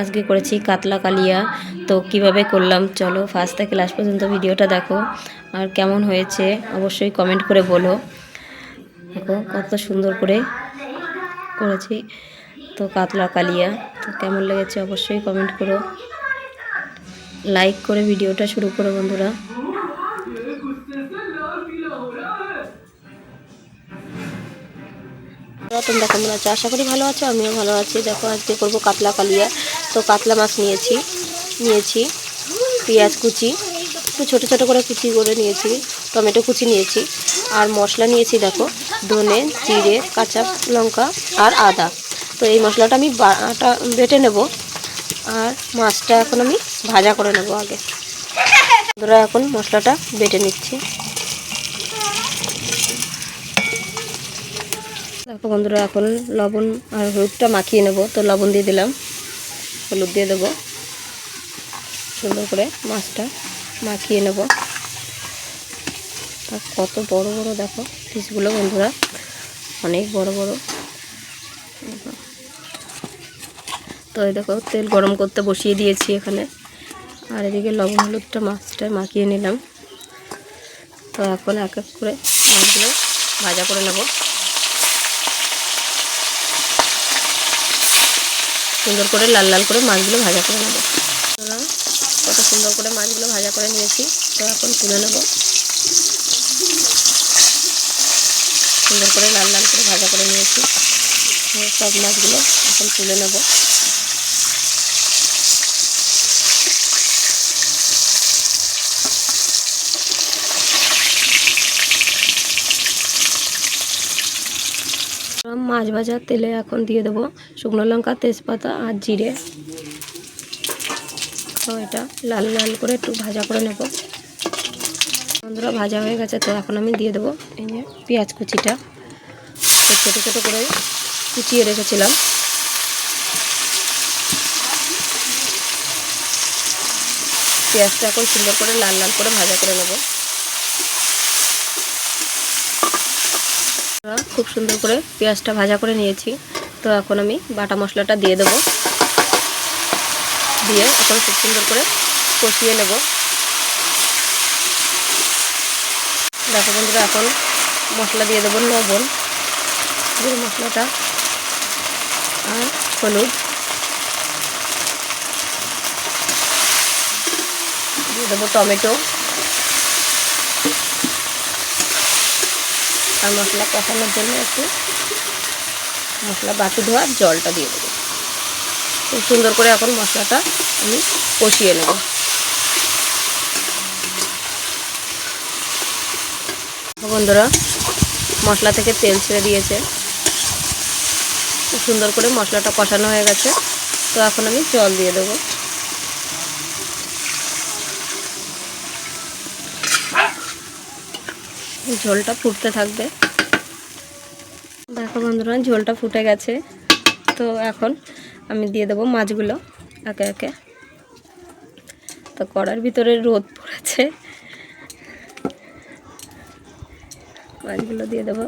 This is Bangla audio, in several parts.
আজকে করেছি কাতলা কালিয়া। তো কীভাবে করলাম, চলো ফার্স্ট থেকে লাস্ট পর্যন্ত ভিডিওটা দেখো। আর কেমন হয়েছে, অবশ্যই কমেন্ট করে বলো। দেখো কত সুন্দর করে করেছি। তো কাতলা কালিয়া, তো কেমন লেগেছে অবশ্যই কমেন্ট করো। লাইক করে ভিডিওটা শুরু করো বন্ধুরা, তোমরা কেমন আছো? আশা করি ভালো আছো, আমিও ভালো আছি। দেখো আজকে করব কাতলা কালিয়া। তো কাতলা মাছ নিয়েছি নিয়েছি, পেঁয়াজ কুচি, একটু ছোটো ছোটো করে কুচি করে নিয়েছি, টমেটো কুচি নিয়েছি, আর মশলা নিয়েছি দেখো, ধনে, জিরে, কাঁচা লঙ্কা আর আদা। তো এই মশলাটা আমি বাটা বেটে নেব, আর মাছটা এখন আমি ভাজা করে নেব আগে। বন্ধুরা, এখন মশলাটা বেটে নিচ্ছি। দেখো বন্ধুরা, এখন লবণ আর হলুদটা মাখিয়ে নেব, তো লবণ দিয়ে দিলাম। হলুদ দিয়ে দেবো। সুন্দর করে মাছটা মাখিয়ে নেব। আর কত বড় বড় দেখো পিসগুলো বন্ধুরা, অনেক বড় বড়। তো এই দেখো, তেল গরম করতে বসিয়ে দিয়েছি এখানে। আর এদিকে লবণ হলুদটা মাছটা মাখিয়ে নিলাম। তো এখন এক এক করে মাছগুলো ভাজা করে নেব। সুন্দর করে লাল লাল করে মাছগুলো ভাজা করে নেব। কত সুন্দর করে মাছগুলো ভাজা করে নিয়েছি। তো এখন তুলে নেব। সুন্দর করে লাল লাল করে ভাজা করে নিয়েছি। সব মাছগুলো এখন তুলে নেব। মাছ ভাজার তেলে এখন দিয়ে দেবো শুকনো লঙ্কা, তেজপাতা আর জিরে। তো এটা লাল লাল করে একটু ভাজা করে নেব। বন্ধুরা, ভাজা হয়ে গেছে, তো এখন আমি দিয়ে দেবো এই যে পেঁয়াজ কুচিটা। ছোটো ছোটো করে কুচিয়ে রেখেছিলাম। পেঁয়াজটা এখন সুন্দর করে লাল লাল করে ভাজা করে নেব। খুব সুন্দর করে পেঁয়াজটা ভাজা করে নিয়েছি। তো এখন আমি বাটা মশলাটা দিয়ে দেবো। দিয়ে এখন খুব সুন্দর করে কষিয়ে নেব। দেখো বন্ধুরা, এখন মশলা দিয়ে দেবো লবণ। দিয়ে মশলাটা আর হলুদ। দিয়ে দেবো টমেটো। আর মশলা কষানোর জন্য একটু মশলা বাটি ধোয়ার জলটা দিয়ে দেবো। খুব সুন্দর করে এখন মশলাটা আমি কষিয়ে নেব। বন্ধুরা, মশলা থেকে তেল ছেড়ে দিয়েছে। খুব সুন্দর করে মশলাটা কষানো হয়ে গেছে। তো এখন আমি জল দিয়ে দেবো। ঝোলটা ফুটতে থাকবে। দেখো বন্ধুরা, ঝোলটা ফুটে গেছে। তো এখন আমি দিয়ে দেবো মাছগুলো একে একে। তো কড়ার ভিতরে রোদ পড়েছে। মাছগুলো দিয়ে দেবো।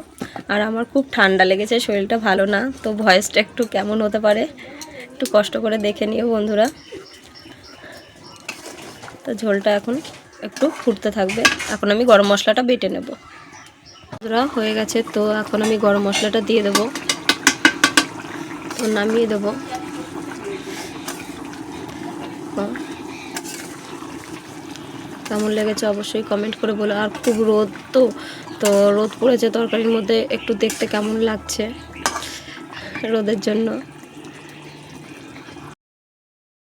আর আমার খুব ঠান্ডা লেগেছে, শরীরটা ভালো না, তো ভয়েসটা একটু কেমন হতে পারে একটু কষ্ট করে দেখে নিও বন্ধুরা। তো ঝোলটা এখন একটু ফুটতে থাকবে। এখন আমি গরম মশলাটা বেটে নেব। বন্ধুরা, হয়ে গেছে, তো এখন আমি গরম মশলাটা দিয়ে দেবো। তো নামিয়ে দেবো। কেমন লেগেছে অবশ্যই কমেন্ট করে বলো। আর খুব রোদ তো তো রোদ পড়েছে তরকারির মধ্যে, একটু দেখতে কেমন লাগছে রোদের জন্য।